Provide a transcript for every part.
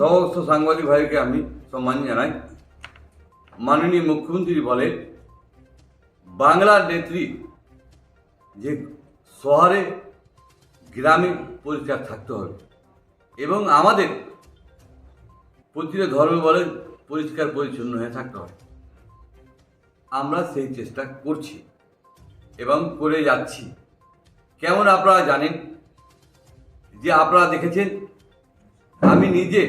সমস্ত সাংবাদিক ভাইকে আমি সম্মান জানাই। মাননীয় মুখ্যমন্ত্রী বলে বাংলার নেত্রী যে শহরে, গ্রামে পরিষ্কার থাকতে হবে এবং আমাদের প্রতিটা ধর্ম বলে পরিষ্কার পরিচ্ছন্ন হয়ে থাকতে হয় আমরা সেই চেষ্টা করছি এবং করে যাচ্ছি। কেমন আপনারা জানেন? যে আপনারা দেখেছেন, আমি নিজে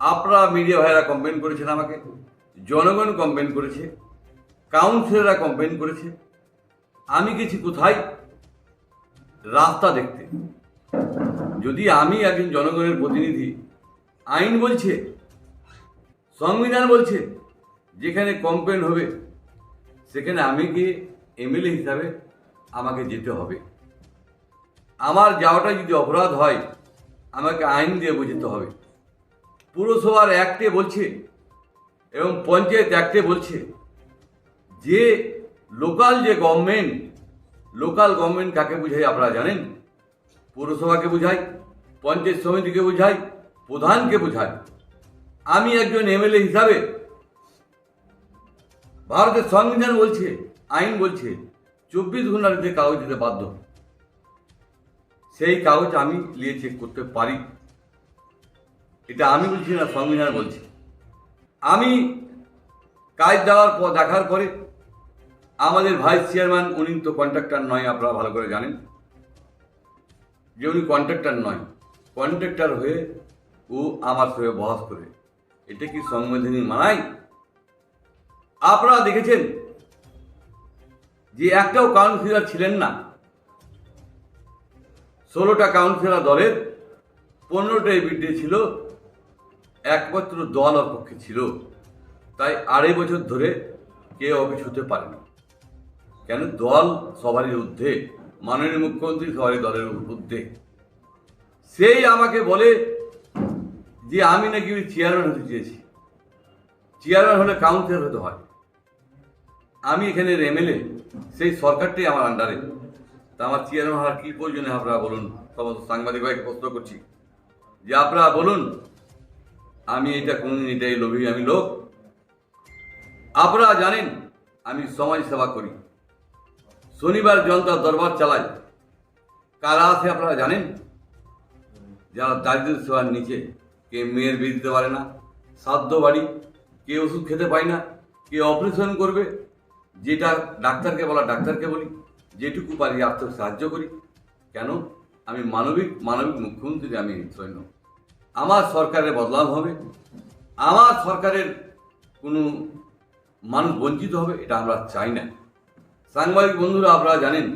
আপনারা মিডিয়া ভাইয়েরা কমপ্লেন করেছেন আমাকে, জনগণ কমপ্লেন করেছে কাউন্সিলররা কমপ্লেন করেছে। আমি গেছি কোথায়? রাস্তা দেখতে। যদি আমি একজন জনগণের প্রতিনিধি, আইন বলছে, সংবিধান বলছে, যেখানে কমপ্লেন হবে, সেখানে আমি গিয়ে এমএলএ হিসাবে আমাকে যেতে হবে। আমার যাওয়াটা যদি অপরাধ হয়, আমাকে আইন দিয়ে বুঝতে হবে। পুরসভার অ্যাক্টে বলছে এবং পঞ্চায়েত অ্যাক্টে বলছে, যে লোকাল যে গভর্নমেন্ট লোকাল গভর্নমেন্ট কাকে বোঝায় আপনারা জানেন? পৌরসভাকে বোঝায় পঞ্চায়েত সমিতিকে বোঝায় প্রধানকে বোঝায় আমি একজন এমএলএ হিসাবে ভারতের সংবিধান বলছে, আইন বলছে, চব্বিশ ঘণ্টার কাগজ দিতে বাধ্য। সেই কাগজ আমি নিয়ে চেক করতে পারি। এটা আমি বলছি না, সংবিধান বলছে। আমি কাজ দেওয়ার পর দেখার পরে আমাদের ভাইস চেয়ারম্যান, উনি তো কন্ট্রাক্টর নয়, আপনারা ভালো করে জানেন। যে উনি কন্ট্রাক্টর নয়, কন্ট্রাক্টর হয়ে ও আমার সঙ্গে বহাস করে। এটা কি সংবিধানী মানায়? আপনারা দেখেছেন যে একটাও কাউন্সিলর ছিলেন না। ষোলোটা কাউন্সিলর দলের, পনেরোটাই বিরুদ্ধে ছিল একমাত্র দল ওর পক্ষে ছিল। তাই আড়াই বছর ধরে কেউ অফিস হতে পারেনি। কেন? দল সবারই ঊর্ধ্বে, মাননীয় মুখ্যমন্ত্রী সবারই দলের ঊর্ধ্বে। সেই আমাকে বলে যে আমি নাকি ওই চেয়ারম্যান হতে চেয়েছি। চেয়ারম্যান হলে কাউন্সিলর হতে হয়। আমি এখানে এমএলএ সেই সরকারটাই আমার আন্ডারে তা আমার চেয়ারম্যান হওয়ার কী প্রয়োজনে আপনারা বলুন? সমস্ত সাংবাদিক ভাইকে প্রশ্ন করছি। যে আপনারা বলুন আমি এটা কোনদিন এটাই লোভী, আমি লোক। আপনারা জানেন, আমি সমাজ সেবা করি। শনিবার জনতা দরবার চালাই। কারা আছে আপনারা জানেন? যারা দারিদ্র সেবার নিচে কে মেয়ের বিয়ে দিতে পারে না, সাধ্য বাড়ি কে ওষুধ খেতে পায় না কে অপারেশন করবে। যেটা ডাক্তারকে বলা, ডাক্তারকে বলি। যেটুকু পারি, আর্থিক সাহায্য করি। কেন? আমি মানবিক মানবিক মুখ্যমন্ত্রী আমি সৈন্য আমার সরকারের বদলাম হবে, আমার সরকারের কোনো মানুষ বঞ্চিত হবে, এটা আমরা চাই না। সাংবাদিক বন্ধুরা, আপনারা জানেন,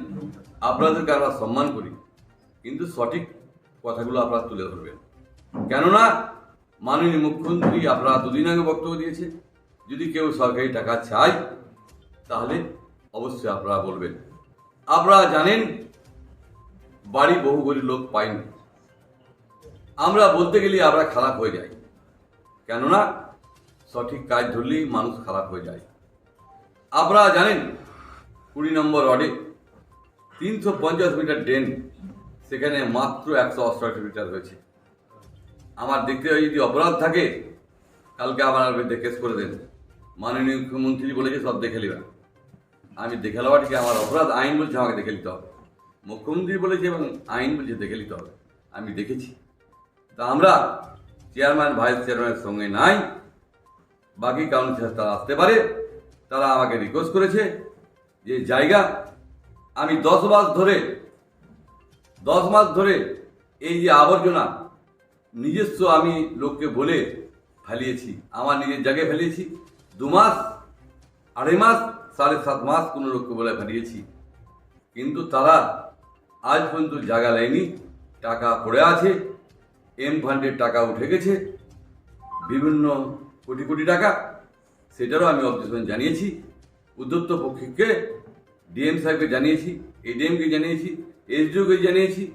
আপনাদেরকে আমরা সম্মান করি, কিন্তু সঠিক কথাগুলো আপনারা তুলে ধরবেন। কেননা, মাননীয় মুখ্যমন্ত্রী আপনারা দুদিন আগে বক্তব্য দিয়েছে যদি কেউ সরকারি টাকা চায়, তাহলে অবশ্যই আপনারা বলবেন। আপনারা জানেন, বাড়ি বহু গরিব লোক পাইনি আমরা বলতে গেলে আমরা খারাপ হয়ে যাই। কেননা, সঠিক কাজ ধরলেই মানুষ খারাপ হয়ে যায়। আপনারা জানেন, কুড়ি নম্বর ওয়ার্ডে তিনশো পঞ্চাশ মিটার ড্রেন, সেখানে মাত্র একশো অষ্টআশি মিটার হয়েছে। আমার দেখতে যদি অপরাধ থাকে, কালকে আমার বিরুদ্ধে কেস করে দেন। মাননীয় মুখ্যমন্ত্রী বলেছে, সব দেখে নেবেন। আমি দেখে নেওয়া ঠিক, আমার অপরাধ আইন বলছে, আমাকে দেখে নিতে হবে। মুখ্যমন্ত্রী বলেছে এবং আইন বলছে, দেখে নিতে হবে। আমি দেখেছি। তা আমরা চেয়ারম্যান ভাইস চেয়ারম্যানের সঙ্গে নাই। বাকি কাউন্সিলর তারা আসতে পারে, তারা আমাকে রিকোয়েস্ট করেছে যে জায়গা, আমি দশ মাস ধরে, দশ মাস ধরে এই যে আবর্জনা নিজস্ব আমি লোককে বলে ফেলিয়েছি, আমার নিজের জায়গায় ফেলিয়েছি। দু মাস, আড়াই মাস, সাড়ে সাত মাস কোনো লোককে বলে ফেলিয়েছি। কিন্তু তারা আজ পর্যন্ত জায়গা নেয়নি, টাকা পড়ে আছে। এম ফান্ডের টাকা উঠে গেছে। বিভিন্ন কোটি কোটি টাকা। সেটারও আমি অবজেকশন জানিয়েছি। উদ্যত্ত পক্ষকে ডিএম সাহেবকে জানিয়েছি, এডিএমকে জানিয়েছি, এসডিওকে জানিয়েছি।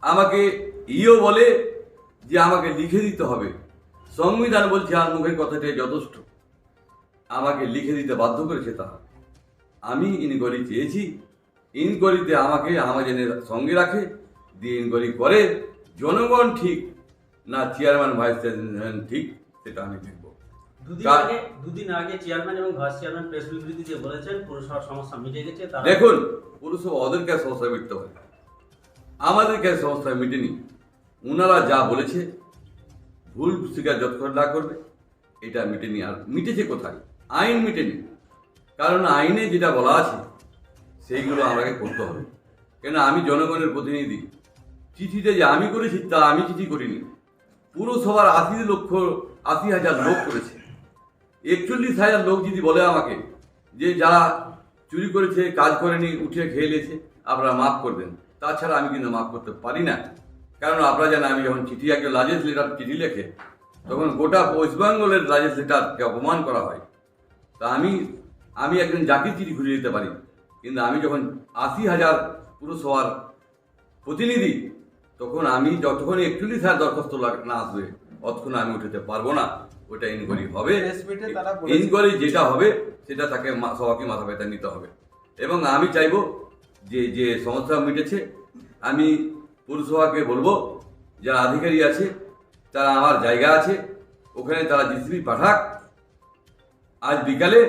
আমাকে ইও বলে যে আমাকে লিখে দিতে হবে। সংবিধান বলছে, আর মুখের কথাটাই যথেষ্ট। আমাকে লিখে দিতে বাধ্য করেছে তা আমি ইনকোয়ারি চেয়েছি। ইনকোয়ারিতে আমাকে আমাজনের সঙ্গে রাখে। দিয়ে ইনকোয়ারি করে। জনগণ ঠিক না চেয়ারম্যান ভাইস চেয়ারম্যান ঠিক সেটা আমি দেখব। দুদিন আগে দুদিন আগে চেয়ারম্যান এবং ভাইস চেয়ারম্যান প্রেস বিবৃতি দিয়ে বলেছেন পুরসভার সমস্যা মিটে গেছে দেখুন পুরসভা ওদেরকে সমস্যা মিটতে পারে আমাদেরকে সমস্যা মিটেনি। ওনারা যা বলেছে ভুল স্বীকার যতক্ষণ না করবে এটা মিটেনি আর মিটেছে কোথায়? আইন মিটেনি। কারণ আইনে যেটা বলা আছে সেইগুলো আমাকে করতে হবে। কেন আমি জনগণের প্রতিনিধি। চিঠিতে যে আমি করেছি তা আমি চিঠি করিনি। পুরসভার আশি লক্ষ, আশি হাজার লোক করেছে। একচল্লিশ হাজার লোক যদি বলে আমাকে যে যারা চুরি করেছে, কাজ করেনি, উঠে খেয়ে নিয়েছে আপনারা মাফ করবেন। তাছাড়া আমি কিন্তু মাফ করতে পারি না। কারণ আপনারা জানেন, আমি যখন চিঠি একজন লাজেস লিডার চিঠি লেখে, তখন গোটা ওয়েস্ট বেঙ্গলের লাজেস লিডারকে অপমান করা হয়। তা আমি আমি একজন জাতির চিঠি খুঁজে দিতে পারি। কিন্তু আমি যখন আশি হাজার পুরসভার প্রতিনিধি তখন আমি যতক্ষণ একচল্লিশ হাজার দরখাস্ত না আসবে ততক্ষণ আমি উঠাতে পারব না। ওটা ইনকোয়ারি হবে। ইনকোয়ারি যেটা হবে সেটা তাকে সবাইকে মাথা ব্যথা নিতে হবে। এবং আমি চাইব যে যে সমস্যা মিটেছে আমি পুরসভাকে বলব যারা আধিকারী আছে তারা আমার জায়গা আছে ওখানে তারা জিসিবি পাঠাক। আজ বিকালে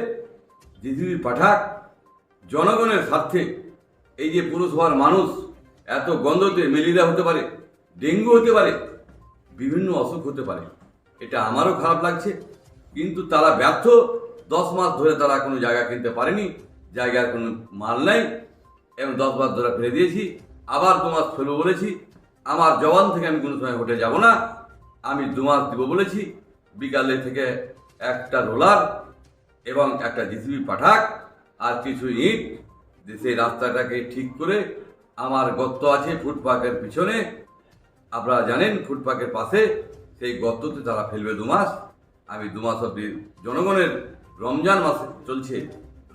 জিসিবি পাঠাক। জনগণের স্বার্থে এই যে পুরসভার মানুষ এত গন্ধতে ম্যালেরিয়া হতে পারে, ডেঙ্গু হতে পারে, বিভিন্ন অসুখ হতে পারে। এটা আমারও খারাপ লাগছে, কিন্তু তারা ব্যর্থ। দশ মাস ধরে তারা কোনো জায়গা কিনতে পারেনি, জায়গার কোনো মাল নাই, এবং দশ মাস ধরে ফেলে দিয়েছি। আবার দু মাস ফেলব বলেছি, আমার জবান থেকে আমি কোনো সময় হোটে যাব না, আমি দু মাস দিব বলেছি। বিকালে থেকে একটা রোলার এবং একটা জিসিবি পাঠাক, আর কিছু ইট সেই রাস্তাটাকে ঠিক করে আমার গর্ত আছে ফুটপাকের পিছনে। আপনারা জানেন ফুটপাকের পাশে সেই গর্ততে তারা ফেলবে দুমাস আমি দু মাস অব্দি জনগণের রমজান মাস চলছে।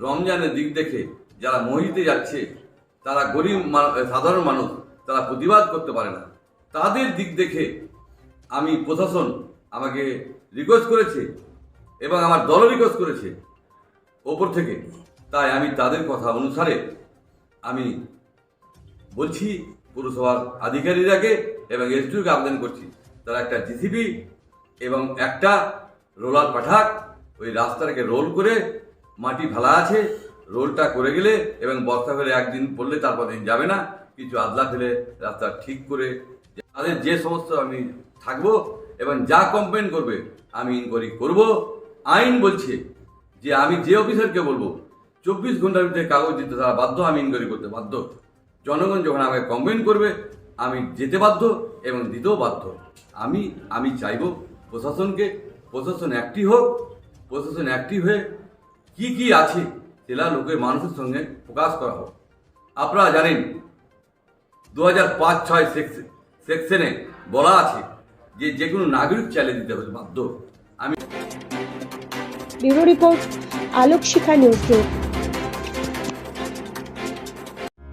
রমজানের দিক দেখে যারা মহিতে যাচ্ছে, তারা গরিব সাধারণ মানুষ, তারা প্রতিবাদ করতে পারে না। তাদের দিক দেখে আমি প্রশাসন আমাকে রিকোয়েস্ট করেছে এবং আমার দলও রিকোয়েস্ট করেছে। ওপর থেকে তাই আমি তাদের কথা অনুসারে আমি বলছি, পুরসভার আধিকারিকরাকে এবং এসডিওকে আবেদন করছি। তারা একটা জিসিবি এবং একটা রোলার পাঠাক, ওই রাস্তাটাকে রোল করে মাটি ফেলা আছে, রোলটা করে গেলে এবং বর্ষা ফেলে একদিন পড়লে তারপর দিন যাবে না, কিছু আদলা ফেলে রাস্তা ঠিক করে তাদের যে সমস্ত আমি থাকব এবং যা কমপ্লেন করবে, আমি ইনকোয়ারি করব। আইন বলছে যে আমি যে অফিসারকে বলব, চব্বিশ ঘণ্টার ভিতরে কাগজ দিতে তারা বাধ্য, আমি ইনকোয়ারি করতে বাধ্য। জনগণ যখন আমাকে কমপ্লেন করবে, আমি যেতে বাধ্য এবং দিতেও বাধ্য। আমি আমি চাইব প্রশাসনকে, প্রশাসন অ্যাক্টিভ হোক, প্রশাসন অ্যাক্টিভ হয়ে কি কি আছে সেটা লোকের মানুষের সঙ্গে প্রকাশ করা হোক। আপনারা জানেন, দু হাজার পাঁচ ছয় সেকশনে বলা আছে যে যে কোনো নাগরিক চালিয়ে দিতে হবে বাধ্য। আমি রিপোর্ট আলোক শিখা নিউজ